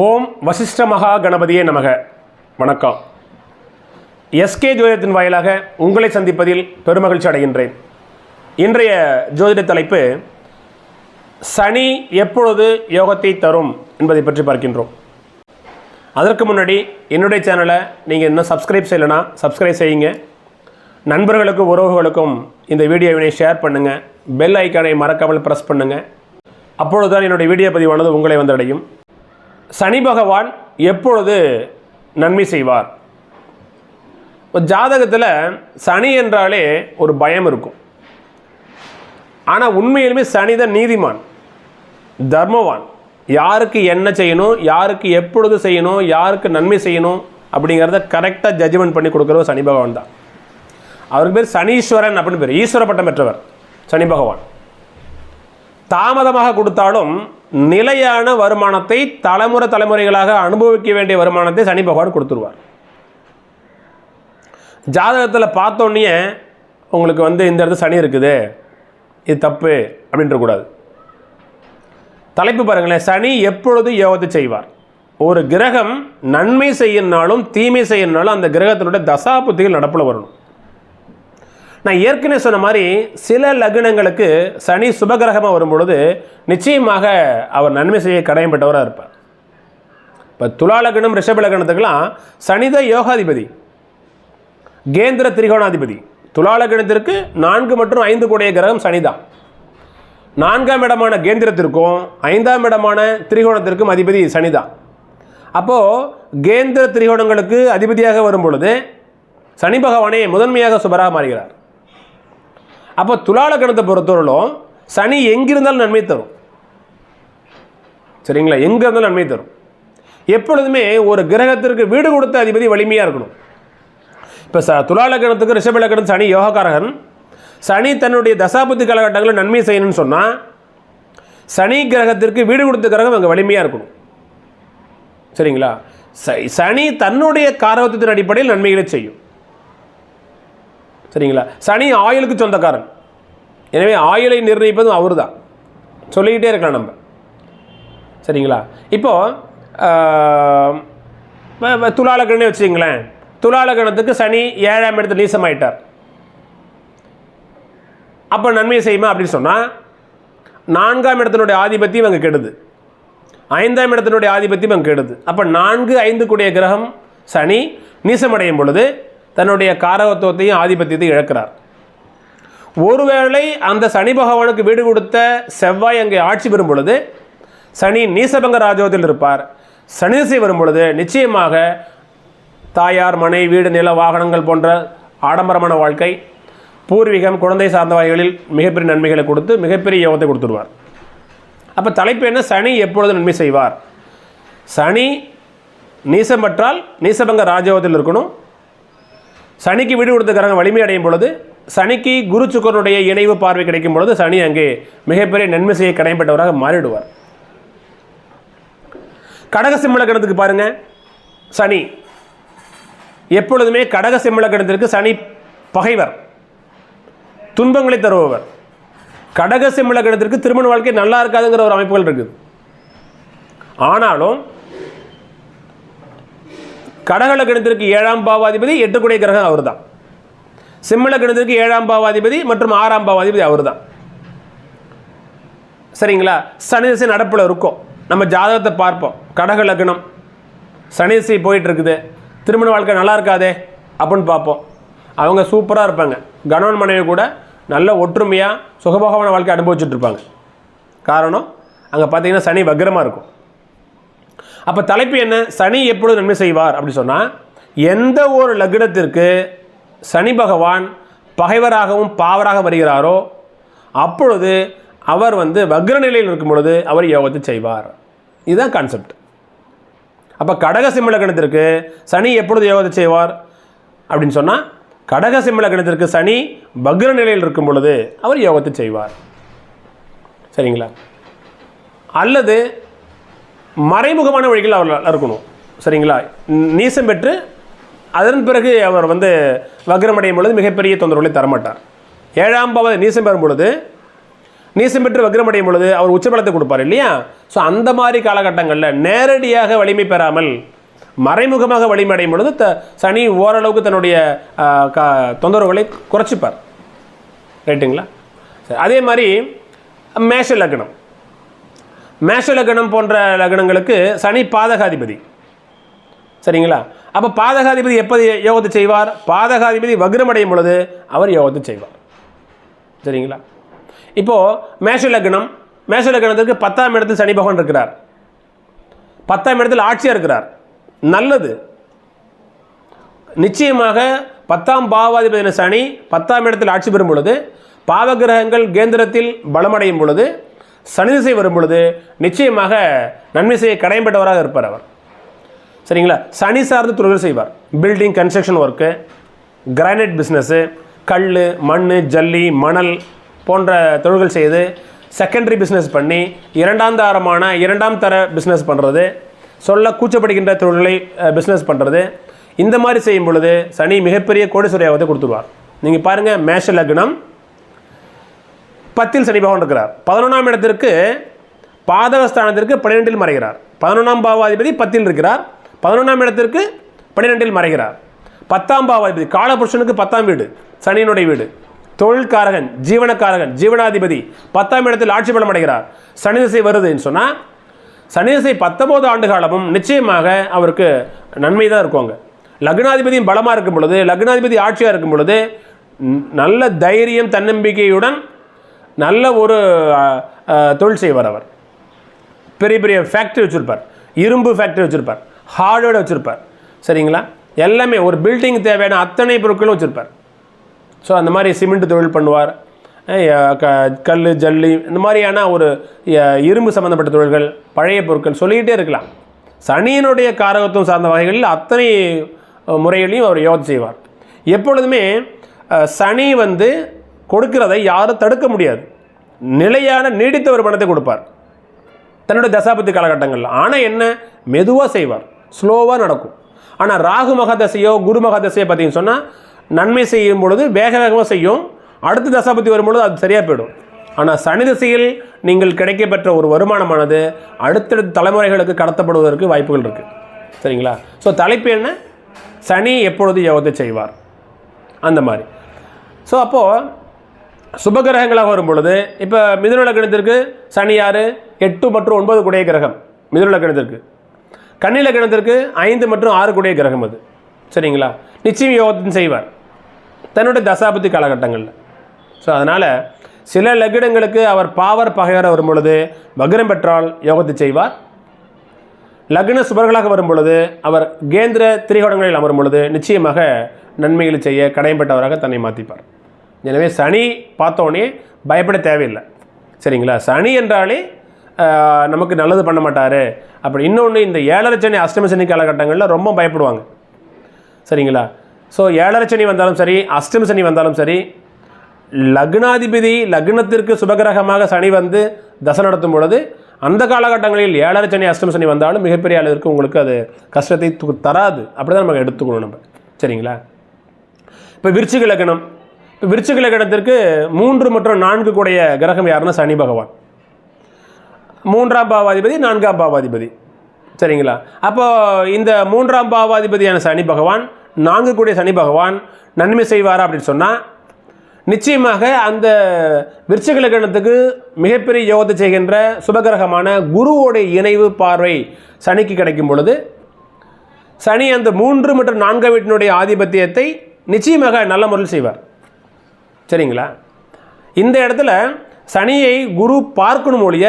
ஓம் வசிஷ்ட மகா கணபதியே நமக. வணக்கம். எஸ்கே ஜோதிடத்தின் வாயிலாக உங்களை சந்திப்பதில் பெருமகிழ்ச்சி அடைகின்றேன். இன்றைய ஜோதிட தலைப்பு சனி எப்பொழுது யோகத்தை தரும் என்பதை பற்றி பார்க்கின்றோம். அதற்கு முன்னாடி என்னுடைய சேனலை நீங்கள் இன்னும் சப்ஸ்கிரைப் செய்யலைன்னா சப்ஸ்கிரைப் செய்யுங்க. நண்பர்களுக்கும் உறவுகளுக்கும் இந்த வீடியோவினை ஷேர் பண்ணுங்கள் பெல் ஐக்கானை மறக்காமல் ப்ரெஸ் பண்ணுங்கள் அப்பொழுதுதான் என்னுடைய வீடியோ பதிவானது உங்களை வந்தடையும் சனி பகவான் எப்பொழுது நன்மை செய்வார்? ஜாதகத்தில் சனி என்றாலே ஒரு பயம் இருக்கும். ஆனால் உண்மையிலுமே சனி தான் நீதிமான் தர்மவான். யாருக்கு என்ன செய்யணும் யாருக்கு எப்பொழுது செய்யணும் யாருக்கு நன்மை செய்யணும் அப்படிங்கிறத கரெக்டாக ஜட்ஜ்மெண்ட் பண்ணி கொடுக்குறவர் சனி பகவான் தான். அவருக்கு பேர் சனீஸ்வரன் அப்படின்னு பேர். ஈஸ்வர பட்டம் பெற்றவர் சனி பகவான். தாமதமாக கொடுத்தாலும் நிலையான வருமானத்தை தலைமுறை தலைமுறைகளாக அனுபவிக்க வேண்டிய வருமானத்தை சனி பகவான் கொடுத்துருவார். ஜாதகத்தில் பார்த்தோன்னே உங்களுக்கு வந்து இந்த இடத்துல சனி இருக்குது இது தப்பு அப்படின்ற கூடாது. தலைப்பு பாருங்களேன் சனி எப்பொழுது யோகத்தை செய்வார்? ஒரு கிரகம் நன்மை செய்யினாலும் தீமை செய்யினாலும் அந்த கிரகத்தினுடைய தசாபுத்திகள் நடப்பில் வரணும். நான் ஏற்கனவே சொன்ன மாதிரி சில லக்னங்களுக்கு சனி சுபகிரகமாக வரும்பொழுது நிச்சயமாக அவர் நன்மை செய்ய கடையப்பட்டவராக இருப்பார். இப்போ துலா லக்னம் ரிஷப லக்னத்துக்கெல்லாம் சனித யோகாதிபதி. கேந்திர திரிகோணாதிபதி. துலா லக்னத்திற்கு நான்கு மற்றும் ஐந்து கூடிய கிரகம் சனிதான் நான்காம் இடமான கேந்திரத்திற்கும் ஐந்தாம் இடமான திரிகோணத்திற்கும் அதிபதி சனிதான் அப்போது கேந்திர திரிகோணங்களுக்கு அதிபதியாக வரும் பொழுது சனி பகவானே முதன்மையாக சுபராக மாறுகிறார். அப்போ துலால கணத்தை பொறுத்தவரையிலும் சனி எங்கிருந்தாலும் நன்மை தரும். சரிங்களா? எங்கே இருந்தாலும் நன்மை தரும். எப்பொழுதுமே ஒரு கிரகத்திற்கு வீடு கொடுத்த அதிபதி வலிமையாக இருக்கணும். இப்போ ச துலாலக்கணத்துக்கு ரிஷபலக்கணம் சனி யோகக்காரகன். சனி தன்னுடைய தசாபுத்தி காலகட்டங்களில் நன்மை செய்யணும்னு சொன்னால் சனி கிரகத்திற்கு வீடு கொடுத்த கிரகம் அங்கே வலிமையாக இருக்கணும். சரிங்களா? ச சனி தன்னுடைய காரகத்தின் அடிப்படையில் நன்மைகளை செய்யும். சரிங்களா? சனி ஆயுளுக்கு சொந்தக்காரன். எனவே ஆயுளை நிர்ணயிப்பதும் அவர் தான் சொல்லிக்கிட்டே இருக்கலாம் நம்ம. சரிங்களா? இப்போது துலாலக்கணே வச்சுங்களேன் துலாலக்கணத்துக்கு சனி ஏழாம் இடத்துல நீசமாயிட்டார். அப்போ நன்மையை செய்யுமா அப்படின்னு சொன்னால் நான்காம் இடத்தினுடைய ஆதிபத்தியம் அங்கே கெடுது. ஐந்தாம் இடத்தினுடைய ஆதிபத்தியம் அங்கே கெடுது. அப்போ நான்கு ஐந்து கூடிய கிரகம் சனி நீசமடையும் பொழுது தன்னுடைய காரகத்துவத்தையும் ஆதிபத்தியத்தையும் இழக்கிறார். ஒருவேளை அந்த சனி பகவானுக்கு வீடு கொடுத்த செவ்வாய் அங்கே ஆட்சி பெறும் பொழுது சனி நீசபங்க ராஜோகத்தில் இருப்பார். சனி திசை வரும் பொழுது நிச்சயமாக தாயார் மனை வீடு நில வாகனங்கள் போன்ற ஆடம்பரமான வாழ்க்கை பூர்வீகம் குழந்தை சார்ந்த வகைகளில் மிகப்பெரிய நன்மைகளை கொடுத்து மிகப்பெரிய யோகத்தை கொடுத்துருவார் அப்போ தலைப்பு என்ன? சனி எப்பொழுது நன்மை செய்வார்? சனி நீசம் பற்றால் நீசபங்க ராஜயோகத்தில் இருக்கணும். சனிக்கு வீடு கொடுத்துக்கிறாங்க வலிமை அடையும் பொழுது சனிக்கு குரு சுக்கரனுடைய இணைவு பார்வை கிடைக்கும் பொழுது சனி அங்கே மிகப்பெரிய நன்மை செய்ய கடைப்பட்டவராக மாறிடுவார். கடக சிம்மலக்கணத்துக்கு பாருங்க. சனி. எப்பொழுதுமே கடக சிம்மலக்கணத்திற்கு சனி பகைவர். துன்பங்களை தருபவர். கடக சிம்மலக்கணத்திற்கு திருமண வாழ்க்கை நல்லா இருக்காதுங்கிற ஒரு அமைப்புகள் இருக்குது. ஆனாலும் கடகள கணத்திற்கு ஏழாம் பாவாதிபதி எட்டுக்குடைய கிரகம் அவர் தான் சிம்மல கணத்திற்கு ஏழாம் பாவாதிபதி மற்றும் ஆறாம் பாவாதிபதி அவர் தான் சரிங்களா? சனி திசை நடப்பில் இருக்கும். நம்ம ஜாதகத்தை பார்ப்போம். கடக லக்னம். சனி திசை போயிட்டு இருக்குது திருமண வாழ்க்கை நல்லா இருக்காதே? அப்படின்னு பார்ப்போம். அவங்க சூப்பராக இருப்பாங்க. கணவன் மனைவி கூட நல்ல ஒற்றுமையாக சுகபோகமான வாழ்க்கை அனுபவிச்சுட்டு இருப்பாங்க. காரணம் அங்கே பார்த்தீங்கன்னா சனி வக்ரமாக இருக்கும். அப்போ தலைப்பு என்ன? சனி எப்பொழுது நன்மை செய்வார் அப்படி சொன்னால் எந்த ஒரு லக்னத்திற்கு சனி பகவான் பகைவராகவும் பாவராக வருகிறாரோ அப்பொழுது அவர் வந்து வக்ர நிலையில் இருக்கும் பொழுது அவர் யோகத்தை செய்வார். இதுதான் கான்செப்ட் அப்போ கடக சிம்ம லக்னத்திற்கு சனி எப்பொழுது யோகத்தை செய்வார் அப்படின்னு சொன்னால் கடக சிம்ம லக்னத்திற்கு சனி வக்ர நிலையில் இருக்கும் பொழுது அவர் யோகத்தை செய்வார். சரிங்களா? அல்லது மறைமுகமான வழிகள் அவர் இருக்கணும். சரிங்களா? நீசம் பெற்று அதன் பிறகு அவர் வந்து வக்ரமடையும் பொழுது மிகப்பெரிய தொந்தரவுகளை தரமாட்டார். ஏழாம் பாவ நீசம் பெறும் பொழுது நீசம் பெற்று வக்ரமடையும் பொழுது அவர் உச்சபலத்தை கொடுப்பார் இல்லையா? ஸோ அந்த மாதிரி காலகட்டங்களில் நேரடியாக வலிமை பெறாமல் மறைமுகமாக வலிமை அடையும் பொழுது த சனி ஓரளவுக்கு தன்னுடைய க- தொந்தரவுகளை குறைச்சிப்பார். ரைட்டுங்களா சரி அதே மாதிரி மேஷ லக்னம். மேஷ லக்னம் போன்ற லக்னங்களுக்கு சனி பாதகாதிபதி. சரிங்களா? அப்போ பாதகாதிபதி எப்போது யோகத்தை செய்வார்? பாதகாதிபதி வக்ரமடையும் பொழுது அவர் யோகத்தை செய்வார். சரிங்களா? இப்போது மேஷ லக்னம் மேஷ லக்னத்திற்கு பத்தாம் இடத்தில் சனி பகவான் இருக்கிறார். பத்தாம் இடத்தில் ஆட்சியாக இருக்கிறார். நல்லது. நிச்சயமாக பத்தாம் பாவாதிபதியான சனி பத்தாம் இடத்தில் ஆட்சி பெறும் பொழுது பாவகிரகங்கள் கேந்திரத்தில் பலமடையும் பொழுது சனி திசை வரும் பொழுது நிச்சயமாக நன்மை செய்ய கடையப்பட்டவராக இருப்பார் அவர். சரிங்களா? சனி சார்ந்த தொழில் செய்வார். Building construction work granite business கல் மண் ஜல்லி மணல் போன்ற தொழில்கள் செய்து செகண்டரி பிஸ்னஸ் பண்ணி இரண்டாம் தரமான இரண்டாம் தர பிஸ்னஸ் பண்ணுறது சொல்ல கூச்சப்படுகின்ற தொழில்களை பிஸ்னஸ் பண்ணுறது இந்த மாதிரி செய்யும் பொழுது சனி மிகப்பெரிய கோடீஸ்வர கொடுத்துருவார். நீங்கள் பாருங்கள் மேஷ லக்னம் பத்தில் சனி பகவான் இருக்கிறார். பதினொன்றாம் இடத்திற்கு பாதகஸ்தானத்திற்கு பன்னிரெண்டில் மறைகிறார். பதினொன்றாம் பாவாதிபதி பத்தில் இருக்கிறார். பதினொன்றாம் இடத்திற்கு பன்னிரெண்டில் மறைகிறார். பத்தாம் பாவாதிபதி காலபுருஷனுக்கு பத்தாம் வீடு சனியினுடைய வீடு. தொழில்காரகன் ஜீவனக்காரகன் ஜீவனாதிபதி பத்தாம் இடத்தில் ஆட்சி பலம் அடைகிறார். சனி திசை வருதுன்னு சொன்னால் சனி திசை பத்தொம்போது ஆண்டு காலமும் நிச்சயமாக அவருக்கு நன்மை தான் இருக்குவாங்க லக்னாதிபதியும் பலமாக இருக்கும் பொழுது லக்னாதிபதி ஆட்சியாக இருக்கும் பொழுது நல்ல தைரியம் தன்னம்பிக்கையுடன் நல்ல ஒரு தொழில் செய்வார் அவர். பெரிய பெரிய ஃபேக்ட்ரி வச்சுருப்பார். இரும்பு ஃபேக்ட்ரி வச்சுருப்பார். ஹார்ட்வேர் வச்சுருப்பார். சரிங்களா? எல்லாமே ஒரு பில்டிங் தேவையான அத்தனை பொருட்களும் வச்சுருப்பார். ஸோ அந்த மாதிரி சிமெண்ட் தொழில் பண்ணுவார். க கல் ஜல்லி இந்த மாதிரியான ஒரு இரும்பு சம்மந்தப்பட்ட தொழில்கள் பழைய பொருட்கள் சொல்லிக்கிட்டே இருக்கலாம். சனியினுடைய காரகத்துவம் சார்ந்த வகைகளில் அத்தனை முறைகளையும் அவர் யோகம் செய்வார். எப்பொழுதுமே சனி வந்து கொடுக்கிறதை யாரும் தடுக்க முடியாது. நிலையான நீடித்த ஒரு பணத்தை கொடுப்பார். தன்னுடைய தசாபத்தி காலகட்டங்களில். ஆனால் என்ன? மெதுவாக செய்வார். ஸ்லோவாக நடக்கும். ஆனால் ராகு மகதசையோ குரு மகதசையோ பார்த்தீங்கன்னு சொன்னால் நன்மை செய்யும் பொழுது வேக வேகமாக செய்யும். அடுத்த தசாபத்தி வரும்பொழுது அது சரியாக போயிடும். ஆனால் சனி திசையில் நீங்கள் கிடைக்கப்பெற்ற ஒரு வருமானமானது அடுத்தடுத்த தலைமுறைகளுக்கு கடத்தப்படுவதற்கு வாய்ப்புகள் இருக்குது சரிங்களா? ஸோ தலைப்பு என்ன? சனி எப்பொழுது யோகத்தை செய்வார். அந்த மாதிரி. ஸோ அப்போது சுபகிரகங்களாக வரும் பொழுது இப்போ மிதுன லக்னத்திற்கு சனி ஆறு எட்டு மற்றும் ஒன்பது குடைய கிரகம். மிதுன லக்னத்திற்கு. கன்னி ஐந்து மற்றும் ஆறு குடைய கிரகம் அது. சரிங்களா? நிச்சயம் யோகத்தின் செய்வார். தன்னுடைய தசாபதி காலகட்டங்களில். ஸோ அதனால் சில லக்னங்களுக்கு அவர் பாவர் பகைவர வரும் பொழுது வக்ரம் பெற்றால் யோகத்தை செய்வார். லக்ன சுபர்களாக வரும் பொழுது அவர் கேந்திர திரிகோணங்களில் அமரும் பொழுது நிச்சயமாக நன்மைகளை செய்ய கடையப்பட்டவராக தன்னை மாற்றிப்பார் எனவே சனி பார்த்தோன்னே பயப்பட தேவையில்லை. சரிங்களா? சனி என்றாலே நமக்கு நல்லது பண்ண மாட்டார். அப்படி இன்னொன்று இந்த ஏழரை சனி அஷ்டம சனி காலகட்டங்களில் ரொம்ப பயப்படுவாங்க. சரிங்களா? ஸோ ஏழரை சனி வந்தாலும் சரி அஷ்டம சனி வந்தாலும் சரி லக்னாதிபதி லக்னத்திற்கு சுபகிரகமாக சனி வந்து தசை நடத்தும் பொழுது அந்த காலகட்டங்களில் ஏழரை சனி அஷ்டம சனி வந்தாலும் மிகப்பெரிய அளவிற்கு உங்களுக்கு அது கஷ்டத்தை தராது. அப்படி தான் நம்ம எடுத்துக்கணும் நம்ம. சரிங்களா? இப்போ விருச்சிக லக்னம். இப்போ விருச்சிக லக்னத்திற்கு மூன்று மற்றும் நான்கு கூடைய கிரகம் யாருன்னா சனி பகவான். மூன்றாம் பாவாதிபதி நான்காம் பாவாதிபதி. சரிங்களா? அப்போது இந்த மூன்றாம் பாவாதிபதியான சனி பகவான் நான்கு கூடிய சனி பகவான் நன்மை செய்வாரா அப்படின்னு சொன்னால் நிச்சயமாக அந்த விருச்சிக லக்னத்துக்கு மிகப்பெரிய யோகத்தை செய்கின்ற சுபகிரகமான குருவோடைய இணைவு பார்வை சனிக்கு கிடைக்கும் பொழுது சனி அந்த மூன்று மற்றும் நான்காம் வீட்டினுடைய ஆதிபத்தியத்தை நிச்சயமாக நல்ல முறையில் செய்வார். சரிங்களா? இந்த இடத்துல சனியை குரு பார்க்கணும் ஒழிய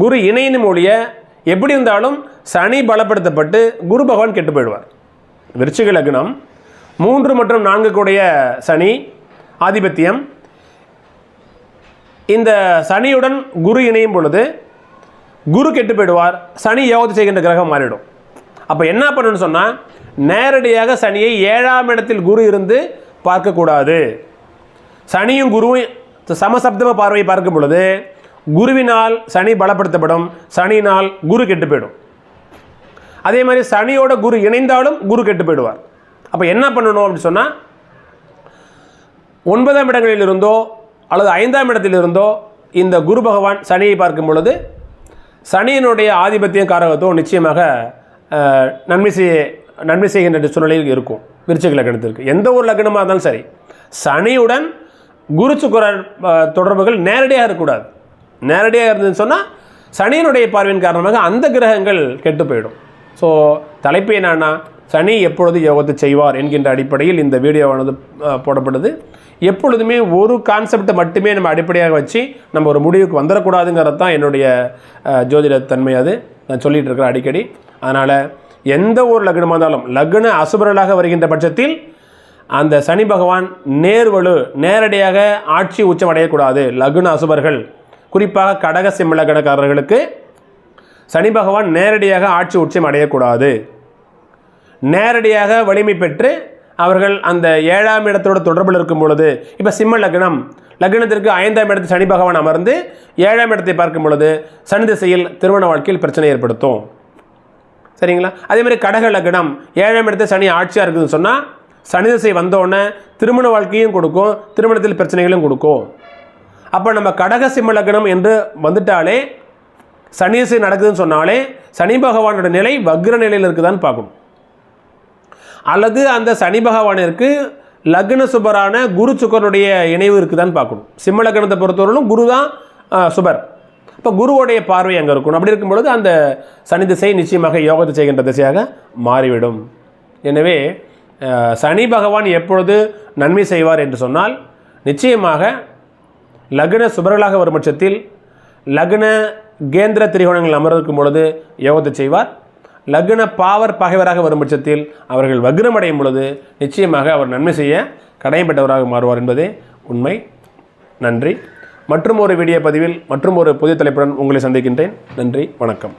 குரு இணையணும் ஒழிய எப்படி இருந்தாலும் சனி பலப்படுத்தப்பட்டு குரு பகவான் கெட்டு போயிடுவார். விருச்சிக லக்னம் மூன்று மற்றும் நான்கு கூடிய சனி ஆதிபத்தியம். இந்த சனியுடன் குரு இணையும் பொழுது குரு கெட்டு போயிடுவார் சனி யோகத்தை செய்கின்ற கிரகம் மாறிடும். அப்போ என்ன பண்ணணும்னு சொன்னால் நேரடியாக சனியை ஏழாம் இடத்தில் குரு இருந்து பார்க்கக்கூடாது. சனியும் குருவும் சமசப்தம பார்வையை பார்க்கும் பொழுது குருவினால் சனி பலப்படுத்தப்படும் சனியினால் குரு கெட்டு போயிடும் அதே மாதிரி சனியோட குரு இணைந்தாலும் குரு கெட்டு போயிடுவார் அப்போ என்ன பண்ணணும் அப்படின்னு சொன்னால் ஒன்பதாம் இடங்களில் இருந்தோ அல்லது ஐந்தாம் இடத்தில் இருந்தோ இந்த குரு பகவான் சனியை பார்க்கும் பொழுது சனியினுடைய ஆதிபத்தியம் காரகத்துவம் நிச்சயமாக நன்மை செய்ய நன்மை செய்கின்ற சூழ்நிலையில் இருக்கும். விருச்சிக லக்னத்திற்கு எந்த ஒரு லக்னமாக இருந்தாலும் சரி சனியுடன் குரு சுக்கிரன் தொடர்புகள் நேரடியாக இருக்கக்கூடாது. நேரடியாக இருந்ததுன்னு சொன்னால் சனியினுடைய பார்வையின் காரணமாக அந்த கிரகங்கள் கெட்டு போயிடும். ஸோ தலைப்பு என்னன்னா சனி எப்பொழுது யோகத்தை செய்வார் என்கின்ற அடிப்படையில் இந்த வீடியோவானது போடப்படுது. எப்பொழுதுமே ஒரு கான்செப்டை மட்டுமே நம்ம அடிப்படையாக வச்சு நம்ம ஒரு முடிவுக்கு வந்துடக்கூடாதுங்கிறது தான் என்னுடைய ஜோதிட தன்மை அது. நான் சொல்லிகிட்டு இருக்கிறேன் அடிக்கடி. அதனால் எந்த ஒரு லக்னமாக இருந்தாலும் லக்ன அசுபரலாக வருகின்ற பட்சத்தில் அந்த சனி பகவான் நேர்வலு நேரடியாக ஆட்சி உச்சம் அடையக்கூடாது. லக்ன அசுபர்கள் குறிப்பாக கடக சிம்ம லக்னக்காரர்களுக்கு சனி பகவான் நேரடியாக ஆட்சி உச்சம் அடையக்கூடாது. நேரடியாக வலிமை பெற்று அவர்கள் அந்த ஏழாம் இடத்தோட தொடர்பில் இருக்கும் பொழுது இப்போ சிம்ம லக்னம் லக்னத்திற்கு ஐந்தாம் இடத்தில் சனி பகவான் அமர்ந்து ஏழாம் இடத்தை பார்க்கும் பொழுது சனி திசையில் திருமண வாழ்க்கையில் பிரச்சனை ஏற்படுத்தும். சரிங்களா? அதே மாதிரி கடக லக்னம். ஏழாம் இடத்துல சனி ஆட்சியாக இருக்குதுன்னு சொன்னால் சனி திசை வந்தோடனே திருமண வாழ்க்கையும் கொடுக்கும் திருமணத்தில் பிரச்சனைகளும் கொடுக்கும். அப்போ நம்ம கடக சிம்ம லக்னம் என்று வந்துட்டாலே சனி திசை நடக்குதுன்னு சொன்னாலே சனி பகவானோட நிலை வக்ர நிலையில் இருக்குதான்னு பார்க்கணும். அல்லது அந்த சனி பகவானிற்கு லக்ன சுபரான குரு சுக்கரனுடைய இணைவு இருக்குதான்னு பார்க்கணும். சிம்ம லக்னத்தை பொறுத்தவரையிலும் குரு தான் சுபர். இப்போ குருவோடைய பார்வை அங்கே இருக்கணும். அப்படி இருக்கும் பொழுது அந்த சனி திசை நிச்சயமாக யோகத்தை செய்கின்ற திசையாக மாறிவிடும். எனவே சனி பகவான் எப்பொழுது நன்மை செய்வார் என்று சொன்னால் நிச்சயமாக லக்ன சுபர்களாக வரும் பட்சத்தில் லக்ன கேந்திர திரிகோணங்கள் அமர்ந்திருக்கும் பொழுது யோகத்தை செய்வார். லக்ன பாவர் பகைவராக வரும் பட்சத்தில் அவர்கள் வக்ரமடையும் பொழுது நிச்சயமாக அவர் நன்மை செய்ய கடமைப்பட்டவராக மாறுவார் என்பதே உண்மை. நன்றி. மற்றும் ஒரு வீடியோ பதிவில் மற்றும் ஒரு புதிய தலைப்புடன் உங்களை சந்திக்கின்றேன். நன்றி வணக்கம்.